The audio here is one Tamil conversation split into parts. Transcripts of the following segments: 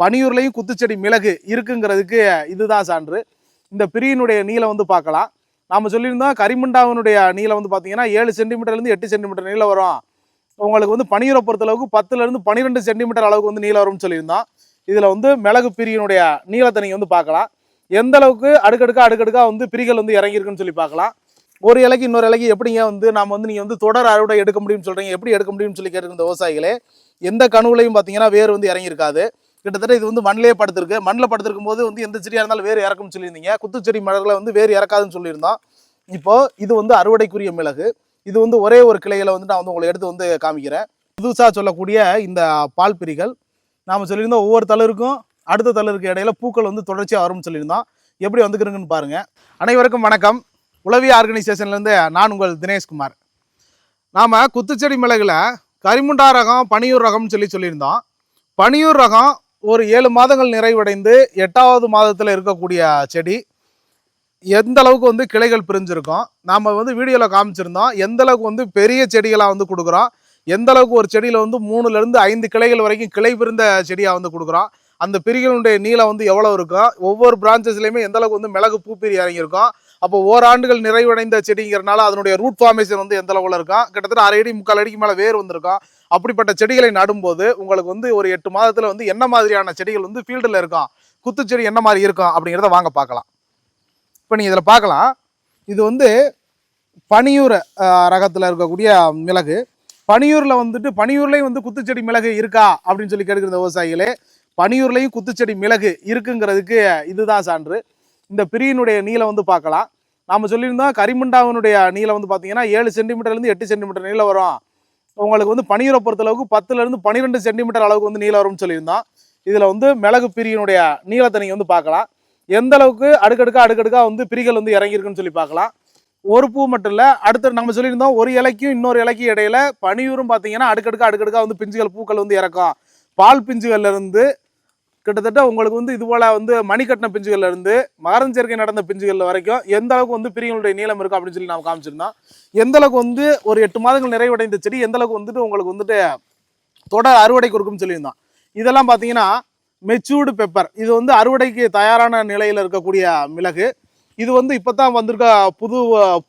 பனியூர்லையும் குத்துச்செடி மிளகு இருக்குங்கிறதுக்கு இதுதான் சான்று. இந்த பிரியினுடைய நீளம் வந்து பார்க்கலாம். நாம் சொல்லியிருந்தோம் கரிமண்டாவினுடைய நீளம் வந்து பார்த்தீங்கன்னா ஏழு சென்டிமீட்டர்லேருந்து எட்டு சென்டிமீட்டர் நீளம் வரும். உங்களுக்கு வந்து பனியூரை பொறுத்தளவுக்கு பத்துலேருந்து பன்னிரெண்டு சென்டிமீட்டர் அளவுக்கு வந்து நீளம் வரும்னு சொல்லியிருந்தோம். இதில் வந்து மிளகு பிரியினுடைய நீளத்தை நீங்கள் வந்து பார்க்கலாம். எந்த அளவுக்கு அடுக்கடுக்கா அடுக்கடுக்காக வந்து பிரிகள் வந்து இறங்கியிருக்குன்னு சொல்லி பார்க்கலாம். ஒரு இலைக்கு இன்னொரு இலைக்கு எப்படிங்க வந்து நம்ம வந்து நீங்கள் வந்து தொடர் அறுவடை எடுக்க முடியும்னு சொல்கிறீங்க எப்படி எடுக்க முடியும்னு சொல்லி கேட்டிருந்த விவசாயிகளே எந்த கனவுலையும் பார்த்தீங்கன்னா வேர் வந்து இறங்கியிருக்காது. கிட்டத்தட்ட இது வந்து மண்ணிலே படுத்திருக்கு. மண்ணில் படுத்திருக்கும் போது வந்து எந்த செடியாக இருந்தாலும் வேறு இறக்கும்னு சொல்லியிருந்தீங்க. குத்துச்செடி மலர்களை வந்து வேறு இறக்காதுன்னு சொல்லியிருந்தோம். இப்போது இது வந்து அறுவடைக்குரிய மிளகு. இது வந்து ஒரே ஒரு கிளையில் வந்து நான் வந்து உங்களை எடுத்து வந்து காமிக்கிறேன். புதுசாக சொல்லக்கூடிய இந்த பால் பிரிகள். நாம் சொல்லியிருந்தோம் ஒவ்வொரு தளருக்கும் அடுத்த தளருக்கு இடையில பூக்கள் வந்து தொடர்ச்சியாக வரும்னு சொல்லியிருந்தோம். எப்படி வந்துக்கிறதுன்னு பாருங்கள் அனைவருக்கும் வணக்கம். உளவி ஆர்கனைசேஷன்லேருந்து நான் உங்கள் தினேஷ்குமார். நாம் குத்துச்செடி மிளகில் கரிமுண்டா ரகம் பனியூர் ரகம்னு சொல்லி சொல்லியிருந்தோம். பனியூர் ரகம் ஒரு ஏழு மாதங்கள் நிறைவடைந்து எட்டாவது மாதத்தில் இருக்கக்கூடிய செடி எந்த அளவுக்கு வந்து கிளைகள் பிரிஞ்சிருக்கோம் நாம் வந்து வீடியோவில் காமிச்சிருந்தோம் எந்த அளவுக்கு வந்து பெரிய செடிகளாக வந்து கொடுக்குறோம் எந்த அளவுக்கு ஒரு செடியில் வந்து மூணுலேருந்து ஐந்து கிளைகள் வரைக்கும் கிளை பிரிந்த செடியாக வந்து கொடுக்குறோம் அந்த பிரிகளுடைய நீளம் வந்து எவ்வளோ இருக்கும் ஒவ்வொரு பிரான்ச்சஸ்லேயுமே எந்த அளவுக்கு வந்து மிளகு பூப்பிரி இறங்கியிருக்கோம் அப்போ ஓராண்டுகள் நிறைவடைந்த செடிங்கிறனால அதனுடைய ரூட் ஃபார்மேஷன் வந்து எந்த அளவில் இருக்கும் கிட்டத்தட்ட அரை அடி முக்கால் அடிக்கு மேலே வேர் வந்திருக்கும் அப்படிப்பட்ட செடிகளை நடும்போது உங்களுக்கு வந்து ஒரு எட்டு மாதத்தில் வந்து என்ன மாதிரியான செடிகள் வந்து ஃபீல்டில் இருக்கும் குத்துச்செடி என்ன மாதிரி இருக்கும் அப்படிங்கிறத வாங்க பார்க்கலாம். இப்போ நீங்கள் இதில் பார்க்கலாம். இது வந்து பனியூர் ரகத்தில் இருக்கக்கூடிய மிளகு. பனியூரில் வந்துட்டு பனியூர்லேயும் வந்து குத்துச்செடி மிளகு இருக்கா? அப்படின்னு சொல்லி கேட்குற விவசாயிகளே பனியூர்லேயும் குத்துச்செடி மிளகு இருக்குங்கிறதுக்கு இதுதான் சான்று. இந்த பிரியினுடைய நீளம் வந்து பார்க்கலாம். நாம் சொல்லியிருந்தோம் கரிமுண்டாவினுடைய நீளம் வந்து பார்த்தீங்கன்னா ஏழு சென்டிமீட்டர்லேருந்து எட்டு சென்டிமீட்டர் நீளம் வரும். உங்களுக்கு வந்து பனியூரை பொறுத்தளவுக்கு பத்துலேருந்து பன்னிரெண்டு சென்டிமீட்டர் அளவுக்கு வந்து நீளம் வரும்னு சொல்லியிருந்தோம். இதில் வந்து மிளகு பிரியினுடைய நீளத்தை நீங்கள் வந்து பார்க்கலாம். எந்த அளவுக்கு அடுக்கடுக்கா அடுக்கடுக்காக வந்து பிரிகள் வந்து இறங்கியிருக்குன்னு சொல்லி பார்க்கலாம். ஒரு பூ மட்டும் இல்லை அடுத்து நம்ம சொல்லியிருந்தோம் ஒரு இலைக்கும் இன்னொரு இலைக்கும் இடையில பனியூரும் பார்த்தீங்கன்னா அடுக்கடுக்காக அடுக்கடுக்காக வந்து பிஞ்சுகள் பூக்கள் வந்து இறக்கும். பால் பிஞ்சுகள்லேருந்து கிட்டத்தட்ட உங்களுக்கு வந்து இது போல வந்து மணிக்கட்டின பிஞ்சுகள்ல இருந்து மகரந்த சேர்க்கை நடந்த பிஞ்சுகள் வரைக்கும் எந்த அளவுக்கு வந்து பிரிகளுடைய நீளம் இருக்கும் அப்படின்னு சொல்லி நாம் காமிச்சிருந்தோம் எந்த அளவுக்கு வந்து ஒரு எட்டு மாதங்கள் நிறைவடைந்த செடி எந்த அளவுக்கு வந்துட்டு உங்களுக்கு வந்துட்டு தொடர் அறுவடை கொடுக்கும்னு சொல்லியிருந்தோம் இதெல்லாம் பார்த்தீங்கன்னா மெச்சூர்டு பெப்பர் இது வந்து அறுவடைக்கு தயாரான நிலையில் இருக்கக்கூடிய மிளகு. இது வந்து இப்போ தான் வந்திருக்க புது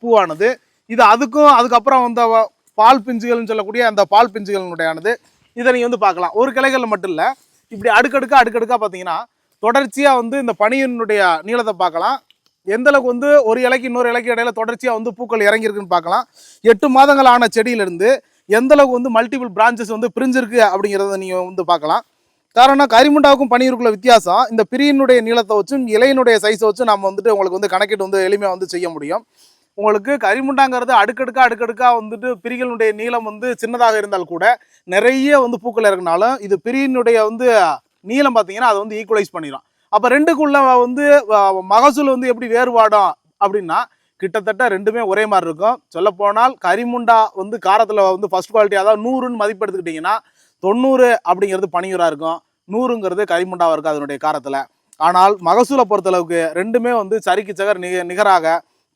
பூவானது. இது அதுக்கும் அதுக்கப்புறம் வந்த பால் பிஞ்சுகள்னு சொல்லக்கூடிய அந்த பால் பிஞ்சுகளினுடையானது. இதை நீங்கள் வந்து பார்க்கலாம். ஒரு கிளைகள் மட்டும் இல்லை இப்படி அடுக்கடுக்கா அடுக்கடுக்காக பார்த்தீங்கன்னா தொடர்ச்சியாக வந்து இந்த பனியினுடைய நீளத்தை பார்க்கலாம். எந்த அளவுக்கு வந்து ஒரு இலைக்கு இன்னொரு இலைக்கு இடையில தொடர்ச்சியாக வந்து பூக்கள் இறங்கியிருக்குன்னு பார்க்கலாம். எட்டு மாதங்கள் ஆன செடியிலிருந்து எந்த அளவுக்கு வந்து மல்டிபிள் பிரான்ச்சஸ் வந்து பிரிஞ்சிருக்கு அப்படிங்கிறத நீங்கள் வந்து பார்க்கலாம். காரணம் கரிமுண்டாவுக்கும் பனியூருக்குள்ள வித்தியாசம் இந்த பிரியினுடைய நீளத்தை வச்சும் இலையினுடைய சைஸை வச்சு நம்ம வந்துட்டு உங்களுக்கு வந்து கணக்கீடு வந்து எளிமையாக வந்து செய்ய முடியும். உங்களுக்கு கரிமுண்டாங்கிறது அடுக்கடுக்கா அடுக்கடுக்காக வந்துட்டு பிரிகளுடைய நீளம் வந்து சின்னதாக இருந்தால் கூட நிறைய வந்து பூக்கள் இறக்குனாலும் இது பிரியினுடைய வந்து நீளம் பார்த்தீங்கன்னா அதை வந்து ஈக்குவலைஸ் பண்ணிடும் அப்போ ரெண்டுக்குள்ள வந்து மகசூல் வந்து எப்படி வேறுபாடும் அப்படின்னா கிட்டத்தட்ட ரெண்டுமே ஒரே மாதிரி இருக்கும். சொல்லப்போனால் கரிமுண்டா வந்து காரத்தில் வந்து ஃபஸ்ட் குவாலிட்டி அதாவது நூறுன்னு மதிப்பு எடுத்துக்கிட்டிங்கன்னா தொண்ணூறு அப்படிங்கிறது பனியூராக இருக்கும். நூறுங்கிறது கரிமுண்டாவாக இருக்கும் அதனுடைய காரத்தில். ஆனால் மகசூலை பொறுத்தளவுக்கு ரெண்டுமே வந்து சரிக்கு சகர் நிக நிகராக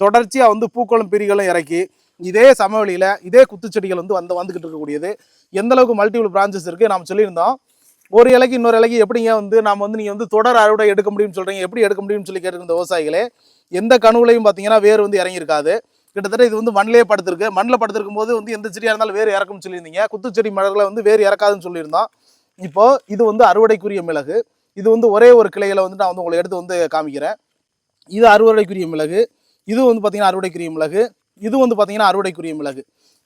தொடர்ச்சியாக வந்து பூக்களும் பிரிகளும் இறக்கி இதே சமவெளியில் இதே குத்துச்செடிகள் வந்து வந்து வந்துக்கிட்டு இருக்கக்கூடியது. எந்த அளவுக்கு மல்டிபிள் பிரான்ச்சஸ் இருக்குது நாம் சொல்லியிருந்தோம். ஒரு இலைக்கு இன்னொரு இலைக்கு எப்படிங்க வந்து நாம் வந்து நீங்கள் வந்து தொடர் அறுவடை எடுக்க முடியும்னு சொல்கிறீங்க எப்படி எடுக்க முடியும்னு சொல்லி கேட்டிருந்த விவசாயிகளே எந்த கனவுலையும் பார்த்தீங்கன்னா வேர் வந்து இறங்கியிருக்காது. கிட்டத்தட்ட இது வந்து மண்ணிலே படுத்திருக்கு. மண்ணில் படுத்திருக்கும் போது வந்து எந்த செடியாக இருந்தாலும் வேறு இறக்கும்னு சொல்லியிருந்தீங்க. குத்துச்செடி மலர்களை வந்து வேறு இறக்காதுன்னு சொல்லியிருந்தோம். இப்போது இது வந்து அறுவடைக்குரிய மிளகு. இது வந்து ஒரே ஒரு கிளையில் வந்து நான் வந்து உங்களை எடுத்து வந்து காமிக்கிறேன். இது அறுவடைக்குரிய மிளகு. இது வந்து பார்த்திங்கன்னா அறுவடைக்குரிய மிளகு. இது வந்து பார்த்திங்கன்னா அறுவடைக்குரிய மிளகு.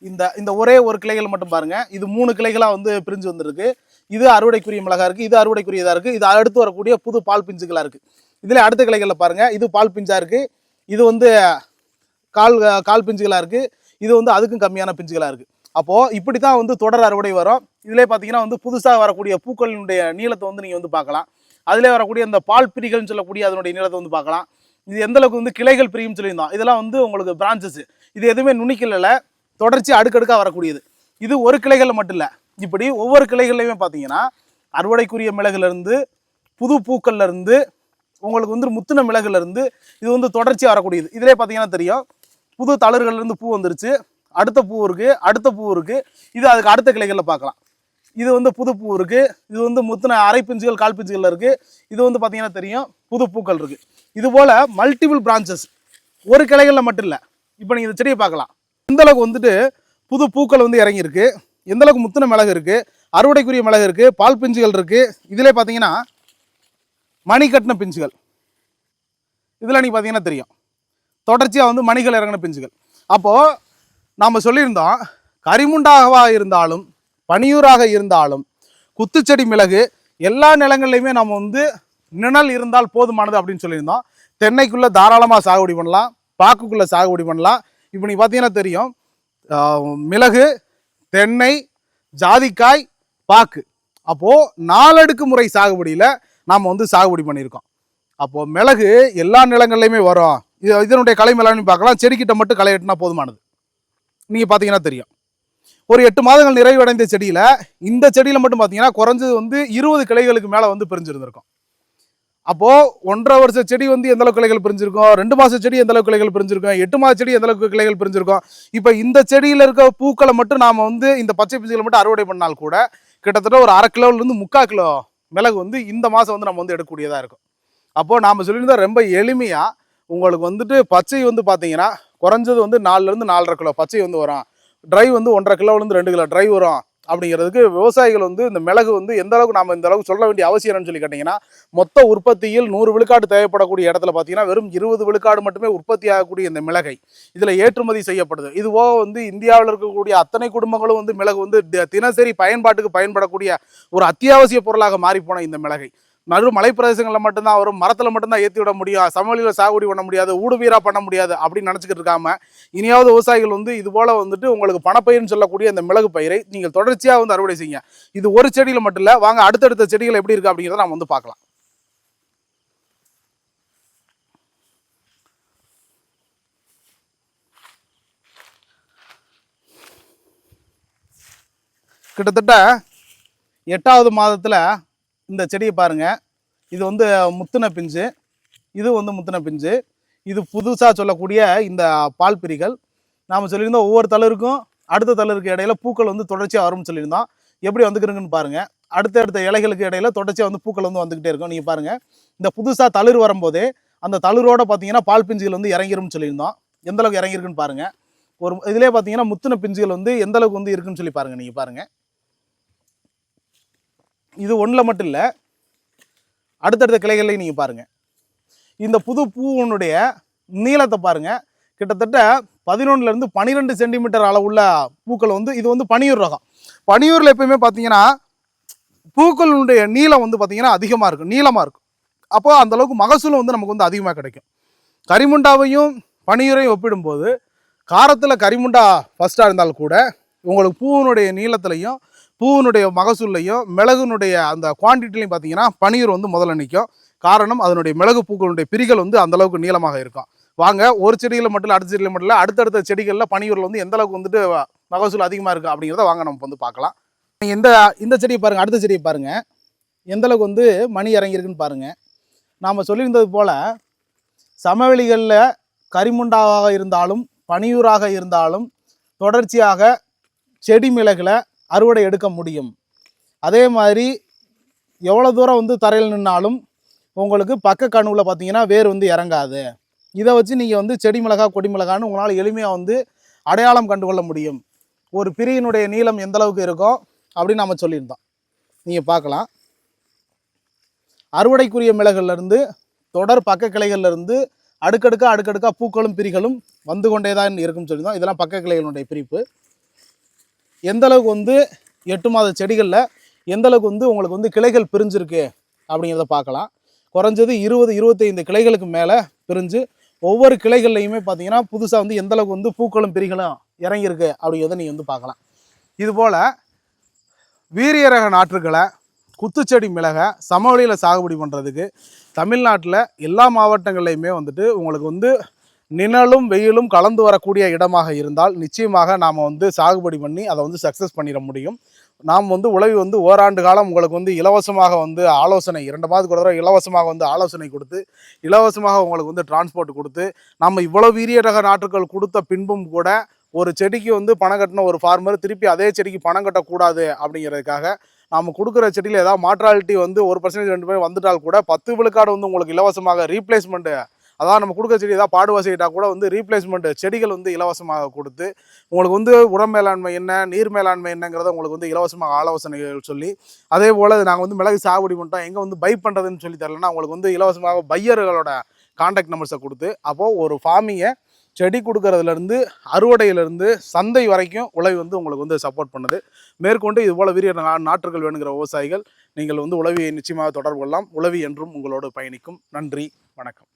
இந்த இந்த ஒரே ஒரு கிளைகள் மட்டும் பாருங்கள் இது மூணு கிளைகளாக வந்து பிரிஞ்சு வந்திருக்கு. இது அறுவடைக்குரிய மிளகா இருக்குது இது அறுவடைக்குரியதாக இருக்குது இது அடுத்து வரக்கூடிய புது பால் பிஞ்சுகளாக இருக்குது இதில் அடுத்த கிளைகளில் பாருங்கள் இது பால் பிஞ்சாக இருக்குது இது வந்து கால் கால் பிஞ்சுகளாக இருக்குது இது வந்து அதுக்கும் கம்மியான பிஞ்சுகளாக இருக்குது அப்போது இப்படி தான் வந்து தொடர் அறுவடை வரும். இதிலே பார்த்தீங்கன்னா வந்து புதுசாக வரக்கூடிய பூக்களினுடைய நீளத்தை வந்து நீங்கள் வந்து பார்க்கலாம். அதிலே வரக்கூடிய அந்த பால் பிரிகள்னு சொல்லக்கூடிய அதனுடைய நீளத்தை வந்து பார்க்கலாம். இது எந்த அளவுக்கு வந்து கிளைகள் பிரியும் சொல்லியிருந்தோம். இதெல்லாம் வந்து உங்களுக்கு பிரான்ச்சஸ் இது எதுவுமே நுனிக்கல தொடர்ச்சி அடுக்கடுக்காக வரக்கூடியது. இது ஒரு கிளைகளில் மட்டும் இல்லை. இப்படி ஒவ்வொரு கிளைகள்லையுமே பார்த்தீங்கன்னா அறுவடைக்குரிய மிளகுலேருந்து புது பூக்கள்லேருந்து உங்களுக்கு வந்து முத்தின மிளகுலேருந்து இது வந்து தொடர்ச்சியாக வரக்கூடியது. இதிலே பார்த்தீங்கன்னா தெரியும். புது தளர்கள்லேருந்து பூ வந்துருச்சு. அடுத்த பூ இருக்கு அடுத்த பூ இருக்குது இது அதுக்கு அடுத்த கிளைகளில் பார்க்கலாம் இது வந்து புது பூ இருக்குது இது வந்து முத்தின அரை பிஞ்சுகள் கால் பிஞ்சுகள் இருக்குது இது வந்து பார்த்தீங்கன்னா தெரியும். புது பூக்கள் இருக்குது இது போல் மல்டிபிள் பிரான்ச்சஸ் ஒரு கிளைகளில் மட்டும் இல்லை. இப்போ நீங்கள் இந்த செடியை பார்க்கலாம். எந்தளவுக்கு வந்துட்டு புது பூக்கள் வந்து இறங்கியிருக்கு. எந்தளவுக்கு முத்தின மிளகு இருக்குது அறுவடைக்குரிய மிளகு இருக்குது பால் பிஞ்சுகள் இருக்குது இதிலே பார்த்தீங்கன்னா மணி கட்டின பிஞ்சுகள். இதில் நீங்கள் பார்த்தீங்கன்னா தெரியும். தொடர்ச்சியாக வந்து மணிகள் இறங்கின பிஞ்சுகள். அப்போது நாம் சொல்லியிருந்தோம் கரிமுண்டாகவா இருந்தாலும் பனியூராக இருந்தாலும் குத்துச்செடி மிளகு எல்லா நிலங்கள்லையுமே நம்ம வந்து நிழல் இருந்தால் போதுமானது அப்படின்னு சொல்லியிருந்தோம். தென்னைக்குள்ளே தாராளமாக சாகுபடி பண்ணலாம். பாக்குக்குள்ளே சாகுபடி பண்ணலாம். இப்போ நீங்கள் பார்த்தீங்கன்னா தெரியும். மிளகு தென்னை ஜாதிக்காய் பாக்கு. அப்போது நாலடுக்கு முறை சாகுபடியில் நாம் வந்து சாகுபடி பண்ணியிருக்கோம். அப்போது மிளகு எல்லா நிலங்கள்லையுமே வரும். இது இதனுடைய களை மேலாண்மை பார்க்கலாம். செடிக்கிட்ட மட்டும் களை எட்டுனா போதுமானது. நீங்கள் பார்த்தீங்கன்னா தெரியும். ஒரு எட்டு மாதங்கள் நிறைவடைந்த செடியில் இந்த செடியில் மட்டும் பார்த்தீங்கன்னா குறைஞ்சது வந்து இருபது கிளைகளுக்கு மேலே வந்து பிரிஞ்சிருந்திருக்கும். அப்போது ஒன்றரை வருஷ செடி வந்து எந்த அளவுக்கு கிளைகள் பிரிஞ்சிருக்கும்? ரெண்டு மாத செடி எந்த அளவுக்கு கிளைகள் பிரிஞ்சிருக்கும்? எட்டு மாத செடி எந்த அளவுக்கு கிளைகள் பிரிஞ்சிருக்கும்? இப்போ இந்த செடியில் இருக்க பூக்களை மட்டும் நாம் வந்து இந்த பச்சை பிஞ்சுகளை மட்டும் அறுவடை பண்ணால் கூட கிட்டத்தட்ட ஒரு அரை கிலோலேருந்து முக்கால் கிலோ மிளகு வந்து இந்த மாதம் வந்து நம்ம வந்து எடுக்கக்கூடியதாக இருக்கும். அப்போது நாம் சொல்லியிருந்தால் ரொம்ப எளிமையாக உங்களுக்கு வந்துட்டு பச்சை வந்து பார்த்தீங்கன்னா குறைஞ்சது வந்து நாலுலேருந்து நாலரை கிலோ பச்சை வந்து வரும். ட்ரை வந்து ஒன்றரை கிலோலேருந்து ரெண்டு கிலோ ட்ரை வரும். அப்படிங்கிறதுக்கு விவசாயிகள் வந்து இந்த மிளகு வந்து எந்த அளவுக்கு நாம் இந்த அளவுக்கு சொல்ல வேண்டிய அவசியம் என்னன்னு சொல்லி கேட்டிங்கன்னா மொத்த உற்பத்தியில் நூறு விழுக்காடு தேவைப்படக்கூடிய இடத்துல பார்த்தீங்கன்னா வெறும் இருபது விழுக்காடு மட்டுமே உற்பத்தி ஆகக்கூடிய இந்த மிளகை இதில் ஏற்றுமதி செய்யப்படுது. இது போக வந்து இந்தியாவில் இருக்கக்கூடிய அத்தனை குடும்பங்களும் வந்து மிளகு வந்து தினசரி பயன்பாட்டுக்கு பயன்படக்கூடிய ஒரு அத்தியாவசிய பொருளாக மாறிப்போன இந்த மிளகை. நடு மலைப்பிரதேசங்களில் மட்டும்தான் வரும் மரத்தில் மட்டும்தான் ஏற்றி விட முடியும் சமவெளியில் சாகுபடி பண்ண முடியாது ஊடுபீரா பண்ண முடியாது அப்படின்னு நினச்சிக்கிட்டு இருக்காம இனியாவது விவசாயிகள் வந்து இது போல் வந்துட்டு உங்களுக்கு பணப்பயிர்னு சொல்லக்கூடிய இந்த மிளகு பயிரை நீங்கள் தொடர்ச்சியாக வந்து அறுவடை செய்யுங்க. இது ஒரு செடியில் மட்டும் இல்லை வாங்க அடுத்தடுத்த செடிகள் எப்படி இருக்கு அப்படிங்கிறத நம்ம வந்து பார்க்கலாம். கிட்டத்தட்ட எட்டாவது மாதத்தில் இந்த செடியை பாருங்கள் இது வந்து முத்துன பிஞ்சு. இது வந்து முத்துன பிஞ்சு. இது புதுசாக சொல்லக்கூடிய இந்த பால் பிரிகள். நாம் சொல்லியிருந்தோம் ஒவ்வொரு தளருக்கும் அடுத்த தளருக்கு இடையில பூக்கள் வந்து தொடர்ச்சியாக வரும்னு சொல்லியிருந்தோம். எப்படி வந்துக்கிருங்கன்னு பாருங்கள் அடுத்த அடுத்தடுத்த இலைகளுக்கு இடையில தொடர்ச்சியாக வந்து பூக்கள் வந்து வந்துக்கிட்டே இருக்கும். நீங்கள் பாருங்கள் இந்த புதுசாக தளிர் வரும்போது அந்த தளிரோட பார்த்தீங்கன்னா பால் பிஞ்சுகள் வந்து இறங்கிரும்னு சொல்லியிருந்தோம். எந்தளவுக்கு இறங்கிருக்குன்னு இறங்கியிருக்குன்னு ஒரு இதிலே பார்த்தீங்கன்னா முத்துன பிஞ்சுகள் வந்து எந்தளவுக்கு வந்து இருக்குன்னு சொல்லி பாருங்கள் நீங்கள் பாருங்கள் இது ஒன்றில் மட்டும் இல்லை. அடுத்தடுத்த கிளைகள்லையும் நீங்கள் பாருங்கள் இந்த புது பூவனுடைய நீளத்தை பாருங்கள் கிட்டத்தட்ட பதினொன்றுலேருந்து பன்னிரெண்டு சென்டிமீட்டர் அளவுள்ள பூக்கள் வந்து இது வந்து பனியூர் ரகம். பனியூரில் எப்பயுமே பார்த்தீங்கன்னா பூக்களுடைய நீளம் வந்து பார்த்திங்கன்னா அதிகமாக இருக்கும் நீளமாக இருக்கும். அப்போ அந்தளவுக்கு மகசூல் வந்து நமக்கு வந்து அதிகமாக கிடைக்கும். கரிமுண்டாவையும் பனியூரையும் ஒப்பிடும்போது காரத்தில் கரிமுண்டா ஃபஸ்ட்டாக இருந்தால் கூட உங்களுக்கு பூவினுடைய நீளத்துலையும் பூவினுடைய மகசூல்லையும் மிளகுனுடைய அந்த குவான்டிட்டிலையும் பார்த்தீங்கன்னா பனியூர் வந்து முதல்ல நிற்கும் காரணம் அதனுடைய மிளகு பூக்களுடைய பிரிகள் வந்து அந்த அளவுக்கு நீளமாக இருக்கும். வாங்க ஒரு செடியில் மட்டும் இல்லை அடுத்த செடியில் மட்டும் இல்லை அடுத்தடுத்த செடிகளில் பனியூரில் வந்து எந்த அளவுக்கு வந்துட்டு மகசூல் அதிகமாக இருக்குது அப்படிங்கிறத வாங்க நம்ம வந்து பார்க்கலாம். இந்த இந்த செடியை பாருங்கள் அடுத்த செடியை பாருங்கள் எந்த அளவுக்கு வந்து மணி இறங்கியிருக்குன்னு பாருங்கள் நாம் சொல்லியிருந்தது போல் சமவெளிகளில் கரிமுண்டாவாக இருந்தாலும் பனியூராக இருந்தாலும் தொடர்ச்சியாக செடி மிளகில் அறுவடை எடுக்க முடியும். அதே மாதிரி எவ்வளோ தூரம் வந்து தரையில் நின்னாலும் உங்களுக்கு பக்க கணுவில் பார்த்தீங்கன்னா வேர் வந்து இறங்காது. இதை வச்சு நீங்கள் வந்து செடி மிளகா கொடி மிளகான்னு உங்களால் எளிமையாக வந்து அடையாளம் கண்டுகொள்ள முடியும். ஒரு பிரியினுடைய நீளம் எந்த அளவுக்கு அப்படின்னு நம்ம சொல்லியிருந்தோம். நீங்கள் பார்க்கலாம். அறுவடைக்குரிய மிளகுலேருந்து தொடர் பக்க கிளைகள்லேருந்து இருந்து அடுக்கடுக்கா அடுக்கடுக்கா பூக்களும் பிரிகளும் வந்து கொண்டே தான் இருக்கும்னு சொல்லியிருந்தோம். இதெல்லாம் பக்க கிளைகளுடைய பிரிப்பு. எந்த அளவுக்கு வந்து எட்டு மாத செடிகளில் எந்த அளவுக்கு வந்து உங்களுக்கு வந்து கிளைகள் பிரிஞ்சிருக்கு அப்படிங்கிறத பார்க்கலாம். குறைஞ்சது இருபது இருபத்தைந்து கிளைகளுக்கு மேலே பிரிஞ்சு ஒவ்வொரு கிளைகள்லையுமே பார்த்தீங்கன்னா புதுசாக வந்து எந்த அளவுக்கு வந்து பூக்களும் பிரிகளும் இறங்கியிருக்கு அப்படிங்கிறத நீங்கள் வந்து பார்க்கலாம். இதுபோல் வீரிய ரக நாற்றுகளை குத்துச்செடி மிளகை சமவெளியில் சாகுபடி பண்ணுறதுக்கு தமிழ்நாட்டில் எல்லா மாவட்டங்கள்லையுமே வந்துட்டு உங்களுக்கு வந்து நிழலும் வெயிலும் கலந்து வரக்கூடிய இடமாக இருந்தால் நிச்சயமாக நாம் வந்து சாகுபடி பண்ணி அதை வந்து சக்ஸஸ் பண்ணிட முடியும். நாம் வந்து உழவி வந்து ஓராண்டு காலம் உங்களுக்கு வந்து இலவசமாக வந்து ஆலோசனை இரண்டு மாதத்துக்கு ஒரு தடவை இலவசமாக வந்து ஆலோசனை கொடுத்து இலவசமாக உங்களுக்கு வந்து டிரான்ஸ்போர்ட் கொடுத்து நம்ம இவ்வளோ வீரியரக நாற்றுகள் கொடுத்த பின்பும் கூட ஒரு செடிக்கு வந்து பணம் கட்டின ஒரு ஃபார்மர் திருப்பி அதே செடிக்கு பணம் கட்டக்கூடாது அப்படிங்கிறதுக்காக நாம் கொடுக்குற செடியில் ஏதாவது மாற்றாலிட்டி வந்து ஒரு பர்சன்டேஜ் ரெண்டு பேர் வந்துட்டால் கூட பத்து விழுக்காடு வந்து உங்களுக்கு இலவசமாக ரீப்ளேஸ்மெண்ட்டு அதாவது நம்ம கொடுக்குற செடி ஏதாவது பாடுவாசிட்டா கூட வந்து ரீப்ளேஸ்மெண்ட் செடிகள் வந்து இலவசமாக கொடுத்து உங்களுக்கு வந்து உரம் மேலாண்மை என்ன நீர் மேலாண்மை என்னங்கிறத உங்களுக்கு வந்து இலவசமாக ஆலோசனைகள் சொல்லி அதே போல் நாங்கள் வந்து மிளகு சாகுபடி பண்ணிட்டோம் எங்கே வந்து பை பண்ணுறதுன்னு சொல்லி தரலன்னா உங்களுக்கு வந்து இலவசமாக பையர்களோட காண்டாக்ட் நம்பர்ஸை கொடுத்து அப்போது ஒரு ஃபார்மிங்கை செடி கொடுக்கறதுலேருந்து அறுவடையிலேருந்து சந்தை வரைக்கும் உழவி வந்து உங்களுக்கு வந்து சப்போர்ட் பண்ணுது. மேற்கொண்டு இது போல் வீரிய நாற்றுகள் வேணுங்கிற விவசாயிகள் நீங்கள் வந்து உழவியை நிச்சயமாக தொடர்பு கொள்ளலாம். உழவி என்றும் உங்களோடு பயணிக்கும். நன்றி வணக்கம்.